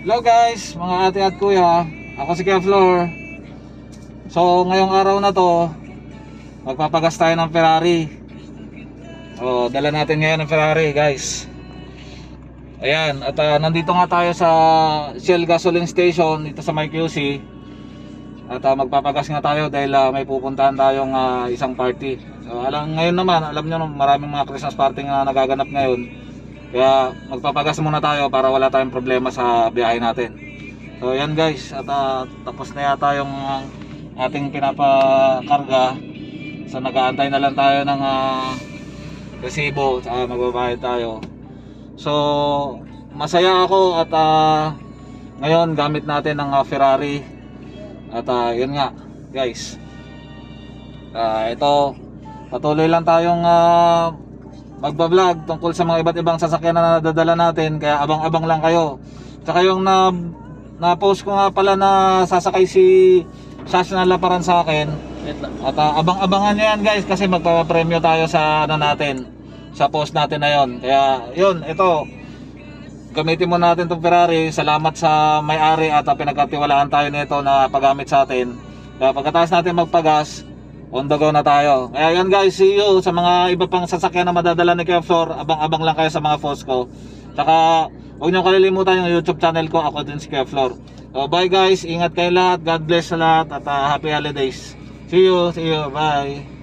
Hello guys, mga ate at kuya. Ako si Keflor. So, ngayong araw na to, magpapagas tayo ng Ferrari. Oh, dala natin ngayon ng Ferrari, guys. Ayan, at ah, nandito nga tayo sa Shell Gasoline Station dito sa MyQC. At ah, magpapagas nga tayo dahil ah, may pupuntahan tayong ah, isang party. So, alam ngayon naman, alam naman, maraming mga Christmas party nga nagaganap ngayon. Kaya magpapagas muna tayo para wala tayong problema sa biyahe natin. So yan guys, at ah, tapos na yata yung ah, ating pinapakarga. So nag-aantay na lang tayo ng ah, resibo at magbabayad tayo. So masaya ako at ah, ngayon gamit natin ang ah, Ferrari. At ah, yun nga guys. Ah, ito patuloy lang tayong ah, magbablog tungkol sa mga iba't ibang sasakyan na nadadala natin kaya abang-abang lang kayo. Tsaka yung na na-post ko nga pala na sasakay si Sash na laparan sa akin at ah, abang-abangan nyo yan guys kasi magpapapremyo tayo sa ano natin sa post natin na yon kaya yun ito. Gamitin mo natin itong Ferrari. Salamat sa may-ari at ah, pinagkatiwalaan tayo nito na paggamit sa atin. Kaya pagkatapos natin magpagas on the go na tayo. Kaya yan guys, see you sa mga iba pang sasakyan na madadala ni Keflor. Abang-abang lang kayo sa mga posts ko. Tsaka, huwag niyo kalilimutan yung YouTube channel ko. Ako din si Keflor. So, bye guys. Ingat kayo lahat. God bless sa lahat. At ah, happy holidays. See you. See you. Bye.